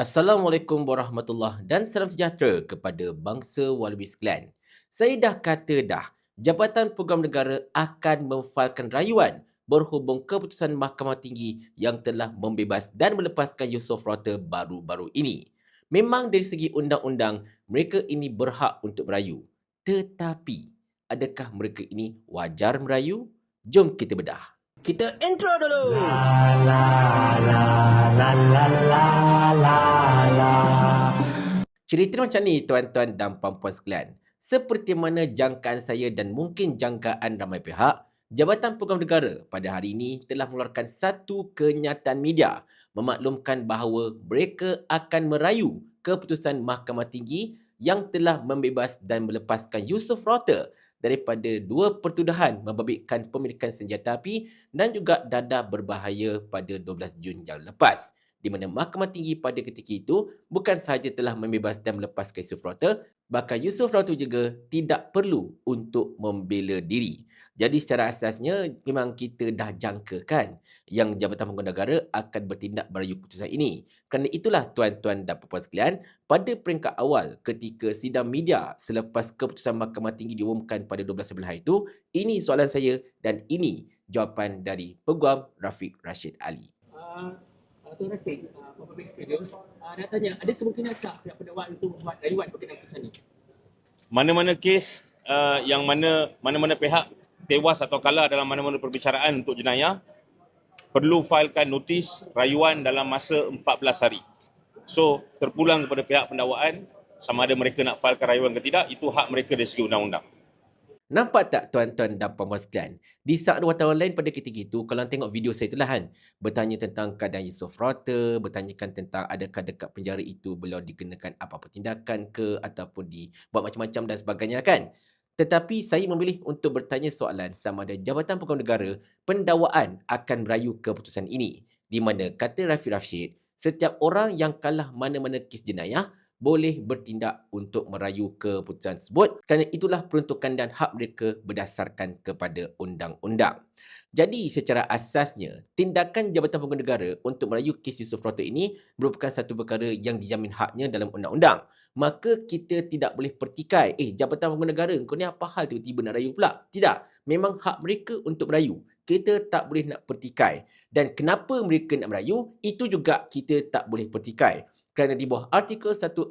Assalamualaikum warahmatullahi dan salam sejahtera kepada bangsa Wallaby sekalian. Saya dah kata dah, Jabatan Program Negara akan memfailkan rayuan berhubung keputusan Mahkamah Tinggi yang telah membebas dan melepaskan Yusof Rota baru-baru ini. Memang dari segi undang-undang, mereka ini berhak untuk merayu. Tetapi, adakah mereka ini wajar merayu? Jom kita bedah. Kita intro dulu. La la la la la Cerita macam ni tuan-tuan dan puan-puan sekalian. Seperti mana jangkaan saya dan mungkin jangkaan ramai pihak, Jabatan Program Negara pada hari ini telah mengeluarkan satu kenyataan media memaklumkan bahawa mereka akan merayu keputusan Mahkamah Tinggi yang telah membebas dan melepaskan Yusof Rota daripada dua pertuduhan membabitkan pemilikan senjata api dan juga dadah berbahaya pada 12 Jun yang lepas di mana Mahkamah Tinggi pada ketika itu bukan sahaja telah membebas dan melepaskan Yusuf Rota, bahkan Yusuf Rota juga tidak perlu untuk membela diri. Jadi secara asasnya memang kita dah jangkakan yang Jabatan Pengguna Negara akan bertindak merayu keputusan ini. Kerana itulah tuan-tuan dan puan sekalian, pada peringkat awal ketika sidang media selepas keputusan Mahkamah Tinggi diumumkan pada 12 April itu, ini soalan saya dan ini jawapan dari Peguam Rafiq Rashid Ali. Uh, Tuan Rafiq, uh, Public Studios, uh, nak tanya, ada kemungkinan tak pihak pendakwaan untuk membuat rayuan berkenaan keputusan ini? Mana-mana kes uh, yang mana mana-mana pihak tewas atau kalah dalam mana-mana perbicaraan untuk jenayah perlu failkan notis rayuan dalam masa 14 hari. So, terpulang kepada pihak pendakwaan sama ada mereka nak failkan rayuan ke tidak, itu hak mereka dari segi undang-undang. Nampak tak tuan-tuan dan puan-puan sekalian? Di saat wartawan lain pada ketika itu, kalau tengok video saya itulah kan, bertanya tentang keadaan Yusof Rota, bertanyakan tentang adakah dekat penjara itu beliau dikenakan apa-apa tindakan ke ataupun dibuat macam-macam dan sebagainya kan. Tetapi saya memilih untuk bertanya soalan sama ada Jabatan Pegawai Negara pendakwaan akan merayu keputusan ini. Di mana kata Rafi Rashid, setiap orang yang kalah mana-mana kes jenayah boleh bertindak untuk merayu keputusan tersebut kerana itulah peruntukan dan hak mereka berdasarkan kepada undang-undang. Jadi secara asasnya, tindakan Jabatan Pengguna Negara untuk merayu kes Yusof Rota ini merupakan satu perkara yang dijamin haknya dalam undang-undang. Maka kita tidak boleh pertikai, eh Jabatan Pengguna Negara kau ni apa hal tiba-tiba nak rayu pula? Tidak, memang hak mereka untuk merayu. Kita tak boleh nak pertikai. Dan kenapa mereka nak merayu, itu juga kita tak boleh pertikai kerana di bawah artikel 145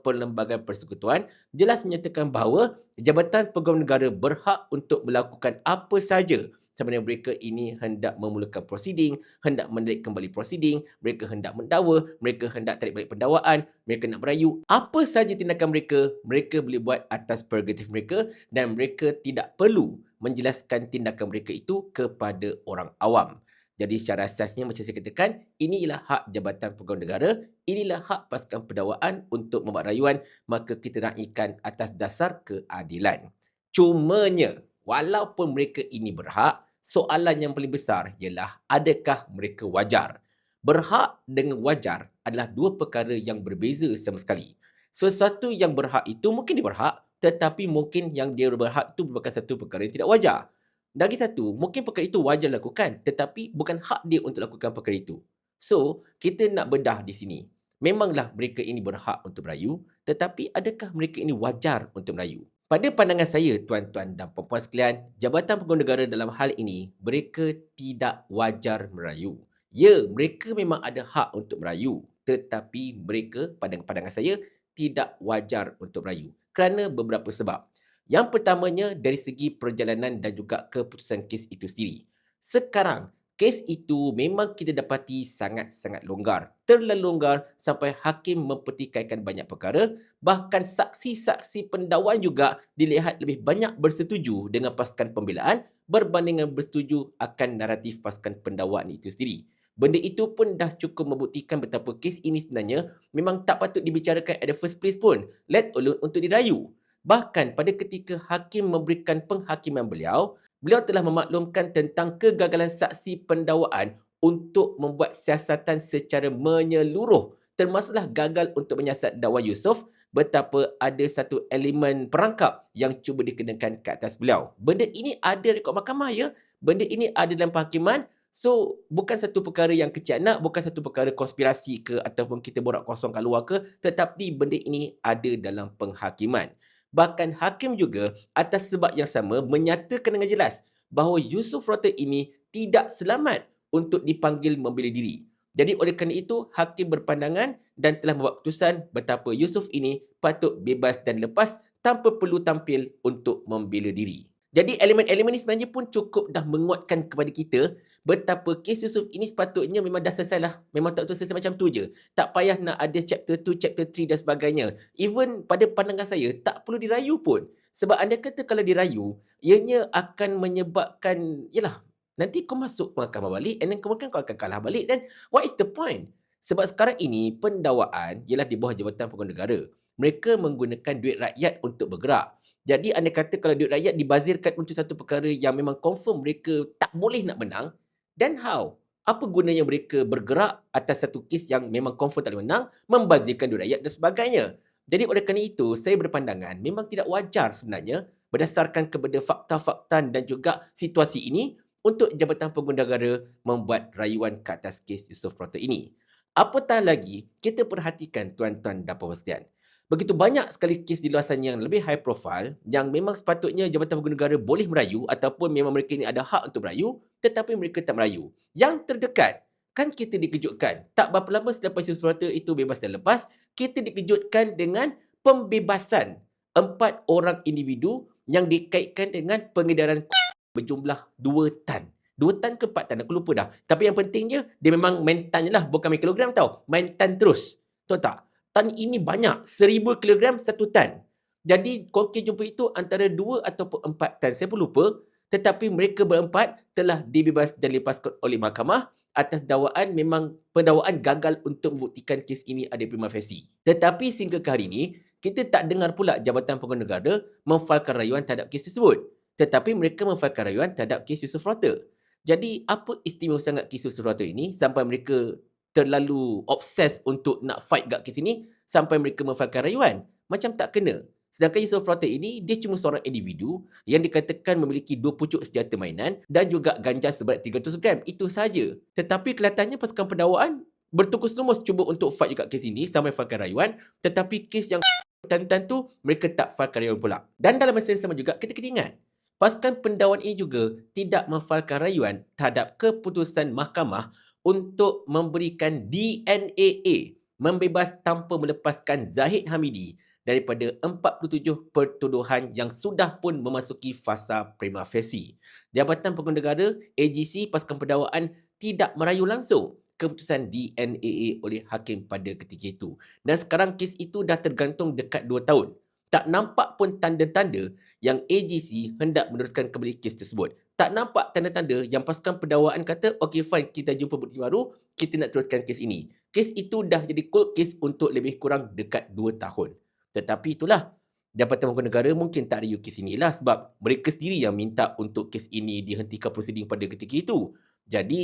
Perlembagaan Persekutuan jelas menyatakan bahawa Jabatan Pegawai Negara berhak untuk melakukan apa saja sebenarnya mereka ini hendak memulakan prosiding, hendak menarik kembali prosiding, mereka hendak mendakwa, mereka hendak tarik balik pendakwaan, mereka nak merayu. Apa saja tindakan mereka, mereka boleh buat atas prerogatif mereka dan mereka tidak perlu menjelaskan tindakan mereka itu kepada orang awam. Jadi secara asasnya macam saya katakan, inilah hak Jabatan Pegawai Negara, inilah hak pasukan pendakwaan untuk membuat rayuan, maka kita raikan atas dasar keadilan. Cumanya, walaupun mereka ini berhak, soalan yang paling besar ialah adakah mereka wajar? Berhak dengan wajar adalah dua perkara yang berbeza sama sekali. Sesuatu yang berhak itu mungkin dia berhak, tetapi mungkin yang dia berhak itu merupakan satu perkara yang tidak wajar. Lagi satu, mungkin perkara itu wajar lakukan tetapi bukan hak dia untuk lakukan perkara itu. So, kita nak bedah di sini. Memanglah mereka ini berhak untuk merayu tetapi adakah mereka ini wajar untuk merayu? Pada pandangan saya, tuan-tuan dan puan-puan sekalian, Jabatan Pengguna Negara dalam hal ini, mereka tidak wajar merayu. Ya, mereka memang ada hak untuk merayu. Tetapi mereka, pada pandangan saya, tidak wajar untuk merayu. Kerana beberapa sebab. Yang pertamanya dari segi perjalanan dan juga keputusan kes itu sendiri. Sekarang, kes itu memang kita dapati sangat-sangat longgar. Terlalu longgar sampai hakim mempertikaikan banyak perkara. Bahkan saksi-saksi pendakwaan juga dilihat lebih banyak bersetuju dengan pasukan pembelaan berbanding bersetuju akan naratif pasukan pendakwaan itu sendiri. Benda itu pun dah cukup membuktikan betapa kes ini sebenarnya memang tak patut dibicarakan at the first place pun. Let alone untuk dirayu. Bahkan pada ketika hakim memberikan penghakiman beliau, beliau telah memaklumkan tentang kegagalan saksi pendakwaan untuk membuat siasatan secara menyeluruh termasuklah gagal untuk menyiasat dakwa Yusof betapa ada satu elemen perangkap yang cuba dikenakan ke atas beliau. Benda ini ada rekod mahkamah ya. Benda ini ada dalam penghakiman So, bukan satu perkara yang kecil anak, bukan satu perkara konspirasi ke ataupun kita borak kosong kat luar ke, tetapi benda ini ada dalam penghakiman. Bahkan hakim juga atas sebab yang sama menyatakan dengan jelas bahawa Yusof Rota ini tidak selamat untuk dipanggil membela diri. Jadi oleh kerana itu, hakim berpandangan dan telah membuat keputusan betapa Yusof ini patut bebas dan lepas tanpa perlu tampil untuk membela diri. Jadi elemen-elemen ini sebenarnya pun cukup dah menguatkan kepada kita betapa kes Yusof ini sepatutnya memang dah selesai lah. Memang tak selesai macam tu je. Tak payah nak ada chapter 2, chapter 3 dan sebagainya. Even pada pandangan saya, tak perlu dirayu pun. Sebab anda kata kalau dirayu, ianya akan menyebabkan, yalah, nanti kau masuk mahkamah balik and then kemudian kau akan kalah balik. Then what is the point? Sebab sekarang ini pendakwaan ialah di bawah Jabatan Pengurusan Negara. Mereka menggunakan duit rakyat untuk bergerak. Jadi anda kata kalau duit rakyat dibazirkan untuk satu perkara yang memang confirm mereka tak boleh nak menang, then how? Apa gunanya mereka bergerak atas satu kes yang memang confirm tak boleh menang, membazirkan duit rakyat dan sebagainya. Jadi oleh kerana itu, saya berpandangan memang tidak wajar sebenarnya berdasarkan kepada fakta-fakta dan juga situasi ini untuk Jabatan Pengguna Negara membuat rayuan ke atas kes Yusof Prata ini. Apatah lagi, kita perhatikan tuan-tuan dan puan sekalian. Begitu banyak sekali kes di luar sana yang lebih high profile yang memang sepatutnya Jabatan Pengguna Negara boleh merayu ataupun memang mereka ini ada hak untuk merayu tetapi mereka tak merayu. Yang terdekat, kan kita dikejutkan. Tak berapa lama selepas Prata itu bebas dan lepas, kita dikejutkan dengan pembebasan empat orang individu yang dikaitkan dengan pengedaran berjumlah 2 tan. 2 tan ke 4 tan, aku lupa dah. Tapi yang pentingnya, dia memang main tan je lah, bukan main kilogram tau. Main tan terus. Tahu tak? Tan ini banyak, 1000 kilogram satu tan. Jadi, kokil jumpa itu antara 2 ataupun 4 tan. Saya pun lupa. Tetapi mereka berempat telah dibebas dan lepaskan oleh mahkamah atas dakwaan memang pendakwaan gagal untuk membuktikan kes ini ada prima facie. Tetapi sehingga ke hari ini, kita tak dengar pula Jabatan Pengguna Negara memfailkan rayuan terhadap kes tersebut. Tetapi mereka memfailkan rayuan terhadap kes Yusof Rota. Jadi apa istimewa sangat kes Yusof Rota ini sampai mereka terlalu obses untuk nak fight kat kes ini sampai mereka memfailkan rayuan? Macam tak kena. Sedangkan Yusof Rota ini, dia cuma seorang individu yang dikatakan memiliki dua pucuk senjata mainan dan juga ganja seberat 300 gram. Itu saja. Tetapi kelihatannya pasukan pendakwaan bertungkus lumus cuba untuk fight juga kes ini sampai failkan rayuan. Tetapi kes yang tan-tan tu, mereka tak failkan rayuan pula. Dan dalam masa yang sama juga, kita kena ingat, Pasukan pendakwaan ini juga tidak memfailkan rayuan terhadap keputusan mahkamah untuk memberikan DNAA membebas tanpa melepaskan Zahid Hamidi daripada 47 pertuduhan yang sudah pun memasuki fasa prima facie. Jabatan Pengguna Negara AGC Pasukan Pendakwaan tidak merayu langsung keputusan DNAA oleh hakim pada ketika itu. Dan sekarang kes itu dah tergantung dekat 2 tahun tak nampak pun tanda-tanda yang AGC hendak meneruskan kembali kes tersebut. Tak nampak tanda-tanda yang pasukan pendakwaan kata, okay fine, kita jumpa bukti baru, kita nak teruskan kes ini. Kes itu dah jadi cold case untuk lebih kurang dekat 2 tahun. Tetapi itulah, Jabatan Pengurusan Negara mungkin tak rayu kes inilah sebab mereka sendiri yang minta untuk kes ini dihentikan prosiding pada ketika itu. Jadi,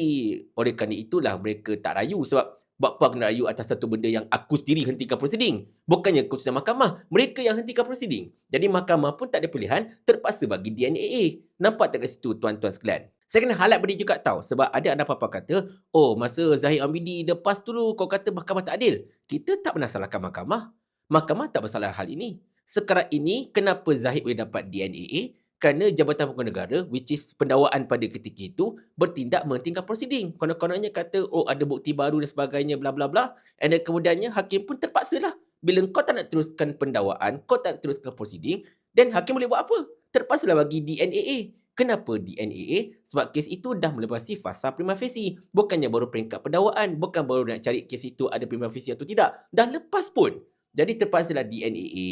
oleh kerana itulah mereka tak rayu sebab Buat apa kena rayu atas satu benda yang aku sendiri hentikan prosiding? Bukannya keputusan mahkamah. Mereka yang hentikan prosiding. Jadi mahkamah pun tak ada pilihan, terpaksa bagi DNAA. Nampak tak kat situ tuan-tuan sekalian? Saya kena halat benda juga tahu sebab ada anak apa-apa kata, oh masa Zahid Amidi lepas dulu kau kata mahkamah tak adil. Kita tak pernah salahkan mahkamah. Mahkamah tak bersalah hal ini. Sekarang ini, kenapa Zahid boleh dapat DNAA? Kerana Jabatan Pengurusan Negara which is pendakwaan pada ketika itu bertindak menghentikan prosiding. Konon-kononnya kata oh ada bukti baru dan sebagainya bla bla bla and then kemudiannya hakim pun terpaksa lah bila kau tak nak teruskan pendakwaan, kau tak nak teruskan prosiding dan hakim boleh buat apa? Terpaksa lah bagi DNAA. Kenapa DNAA? Sebab kes itu dah melepasi fasa prima facie. Bukannya baru peringkat pendakwaan, bukan baru nak cari kes itu ada prima facie atau tidak. Dah lepas pun. Jadi terpaksalah DNAA.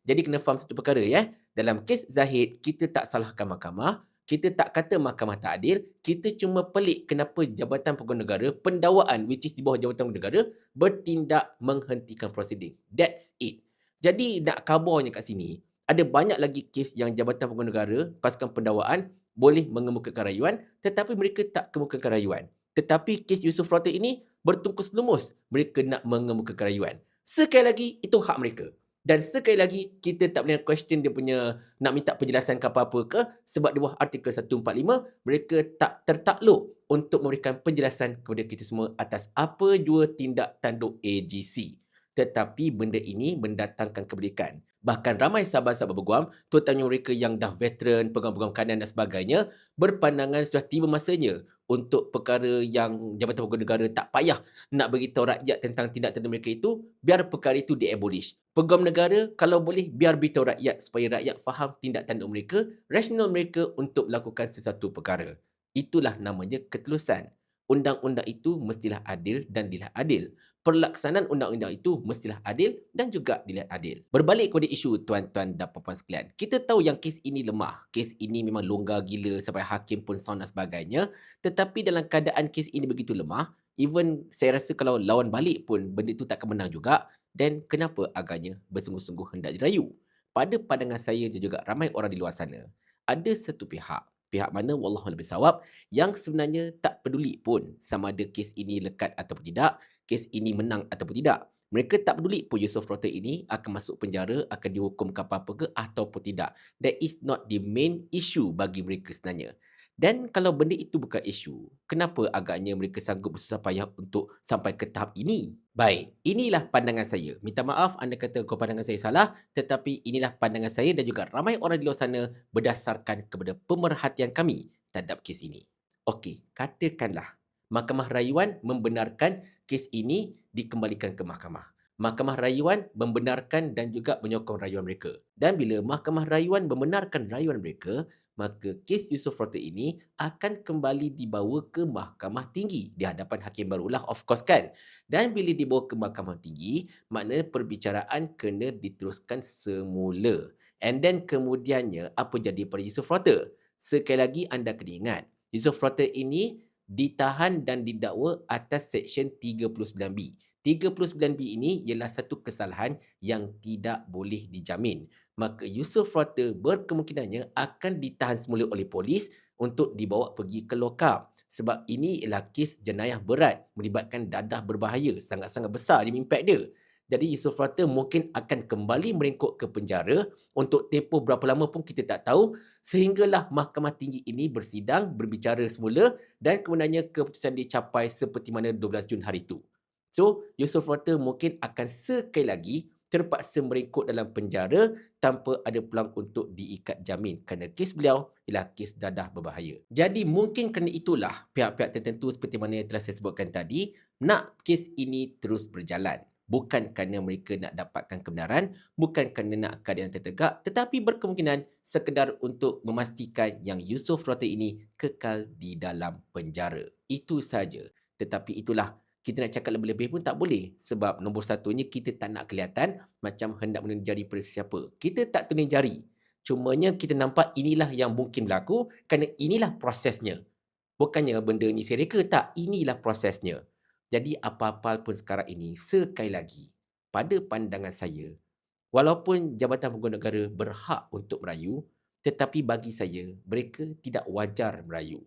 Jadi kena faham satu perkara ya. Dalam kes Zahid, kita tak salahkan mahkamah. Kita tak kata mahkamah tak adil. Kita cuma pelik kenapa Jabatan Pengurusan Negara, pendakwaan which is di bawah Jabatan Pengurusan Negara, bertindak menghentikan prosiding. That's it. Jadi nak kabarnya kat sini, ada banyak lagi kes yang Jabatan Pengurusan Negara, pasukan pendakwaan, boleh mengemukakan rayuan tetapi mereka tak kemukakan rayuan. Tetapi kes Yusuf Rota ini bertungkus lumus mereka nak mengemukakan rayuan. Sekali lagi, itu hak mereka. Dan sekali lagi, kita tak boleh question dia punya nak minta penjelasan ke apa-apa ke sebab di bawah artikel 145, mereka tak tertakluk untuk memberikan penjelasan kepada kita semua atas apa jua tindak tanduk AGC. Tetapi benda ini mendatangkan keberikan. Bahkan ramai sahabat-sahabat berguam, terutamanya mereka yang dah veteran, peguam-peguam kanan dan sebagainya, berpandangan sudah tiba masanya untuk perkara yang Jabatan Peguam Negara tak payah nak beritahu rakyat tentang tindak tanduk mereka itu, biar perkara itu diabolish. Peguam negara kalau boleh biar beritahu rakyat supaya rakyat faham tindak tanduk mereka, rasional mereka untuk melakukan sesuatu perkara. Itulah namanya ketulusan. Undang-undang itu mestilah adil dan dilihat adil. Pelaksanaan undang-undang itu mestilah adil dan juga dilihat adil. Berbalik kepada isu tuan-tuan dan puan-puan sekalian. Kita tahu yang kes ini lemah. Kes ini memang longgar gila sampai hakim pun sound dan sebagainya. Tetapi dalam keadaan kes ini begitu lemah, even saya rasa kalau lawan balik pun benda itu tak akan menang juga. Dan kenapa agaknya bersungguh-sungguh hendak dirayu? Pada pandangan saya dan juga ramai orang di luar sana, ada satu pihak pihak mana wallahu lebih sawab yang sebenarnya tak peduli pun sama ada kes ini lekat ataupun tidak, kes ini menang ataupun tidak. Mereka tak peduli pun Yusof Rotter ini akan masuk penjara, akan dihukum ke apa-apa ke ataupun tidak. That is not the main issue bagi mereka sebenarnya. Dan kalau benda itu bukan isu, kenapa agaknya mereka sanggup bersusah payah untuk sampai ke tahap ini? Baik, inilah pandangan saya. Minta maaf anda kata kau pandangan saya salah, tetapi inilah pandangan saya dan juga ramai orang di luar sana berdasarkan kepada pemerhatian kami terhadap kes ini. Okey, katakanlah Mahkamah Rayuan membenarkan kes ini dikembalikan ke mahkamah. Mahkamah Rayuan membenarkan dan juga menyokong rayuan mereka. Dan bila Mahkamah Rayuan membenarkan rayuan mereka, maka kes Yusof Rotter ini akan kembali dibawa ke Mahkamah Tinggi di hadapan hakim barulah of course kan. Dan bila dibawa ke Mahkamah Tinggi, maknanya perbicaraan kena diteruskan semula. And then kemudiannya apa jadi pada Yusof Rotter? Sekali lagi anda kena ingat, Yusof Rotter ini ditahan dan didakwa atas Seksyen 39B. 39B ini ialah satu kesalahan yang tidak boleh dijamin. Maka Yusof Rotter berkemungkinannya akan ditahan semula oleh polis untuk dibawa pergi ke lokap. Sebab ini ialah kes jenayah berat melibatkan dadah berbahaya. Sangat-sangat besar dia impact dia. Jadi Yusof Rotter mungkin akan kembali meringkuk ke penjara untuk tempoh berapa lama pun kita tak tahu sehinggalah mahkamah tinggi ini bersidang, berbicara semula dan kemudiannya keputusan dicapai seperti mana 12 Jun hari itu. So, Yusof Rotter mungkin akan sekali lagi terpaksa meringkuk dalam penjara tanpa ada peluang untuk diikat jamin kerana kes beliau ialah kes dadah berbahaya. Jadi mungkin kerana itulah pihak-pihak tertentu seperti mana yang telah saya sebutkan tadi nak kes ini terus berjalan. Bukan kerana mereka nak dapatkan kebenaran, bukan kerana nak keadaan tertegak, tetapi berkemungkinan sekedar untuk memastikan yang Yusof Rotter ini kekal di dalam penjara. Itu saja. Tetapi itulah kita nak cakap lebih-lebih pun tak boleh sebab nombor satunya kita tak nak kelihatan macam hendak menunjuk jari pada siapa. Kita tak tunjuk jari. Cumanya kita nampak inilah yang mungkin berlaku kerana inilah prosesnya. Bukannya benda ni sereka tak, inilah prosesnya. Jadi apa-apa pun sekarang ini sekali lagi pada pandangan saya walaupun Jabatan Pengguna Negara berhak untuk merayu tetapi bagi saya mereka tidak wajar merayu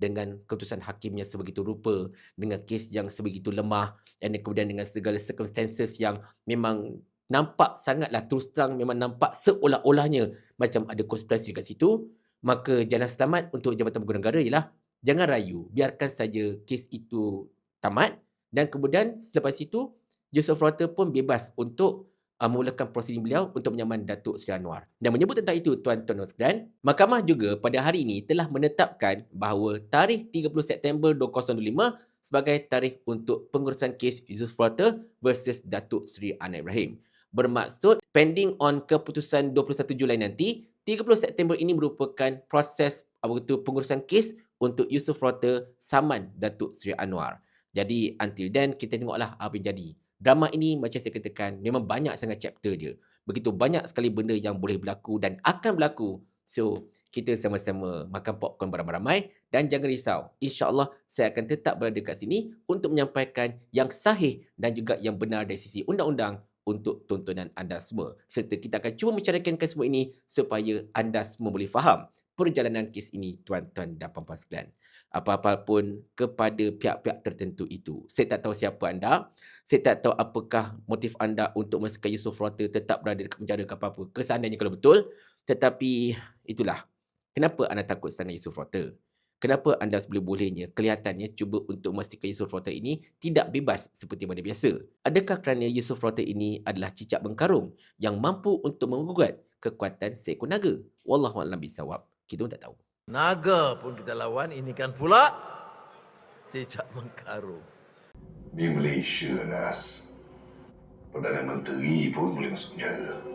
dengan keputusan hakimnya sebegitu rupa dengan kes yang sebegitu lemah dan kemudian dengan segala circumstances yang memang nampak sangatlah terus terang memang nampak seolah-olahnya macam ada konspirasi kat situ maka jalan selamat untuk Jabatan Pengguna Negara ialah jangan rayu. Biarkan saja kes itu tamat dan kemudian selepas itu Joseph Rotter pun bebas untuk uh, memulakan prosedur beliau untuk menyaman Datuk Seri Anwar. Dan menyebut tentang itu tuan-tuan dan mahkamah juga pada hari ini telah menetapkan bahawa tarikh 30 September 2025 sebagai tarikh untuk pengurusan kes Yusuf Frater versus Datuk Seri Anwar Ibrahim. Bermaksud pending on keputusan 21 Julai nanti, 30 September ini merupakan proses apa itu pengurusan kes untuk Yusuf Frater saman Datuk Seri Anwar. Jadi until then kita tengoklah apa yang jadi. Drama ini macam saya katakan memang banyak sangat chapter dia. Begitu banyak sekali benda yang boleh berlaku dan akan berlaku. So, kita sama-sama makan popcorn beramai-ramai dan jangan risau. InsyaAllah saya akan tetap berada dekat sini untuk menyampaikan yang sahih dan juga yang benar dari sisi undang-undang untuk tontonan anda semua. Serta kita akan cuba menceritakan semua ini supaya anda semua boleh faham perjalanan kes ini tuan-tuan dan puan-puan sekalian. Apa-apa pun kepada pihak-pihak tertentu itu. Saya tak tahu siapa anda. Saya tak tahu apakah motif anda untuk memasukkan Yusof Rota tetap berada dekat penjara ke apa-apa. Kesananya kalau betul. Tetapi itulah. Kenapa anda takut sangat Yusof Rota? Kenapa anda seboleh-bolehnya kelihatannya cuba untuk memastikan Yusof Rota ini tidak bebas seperti mana biasa? Adakah kerana Yusof Rota ini adalah cicak bengkarung yang mampu untuk menggugat kekuatan seekor naga? Wallahualam bisawab. Kita pun tak tahu. Naga pun kita lawan, ini kan pula cicak mengkarung. Di Malaysia, Nas. Perdana Menteri pun boleh masuk penjara.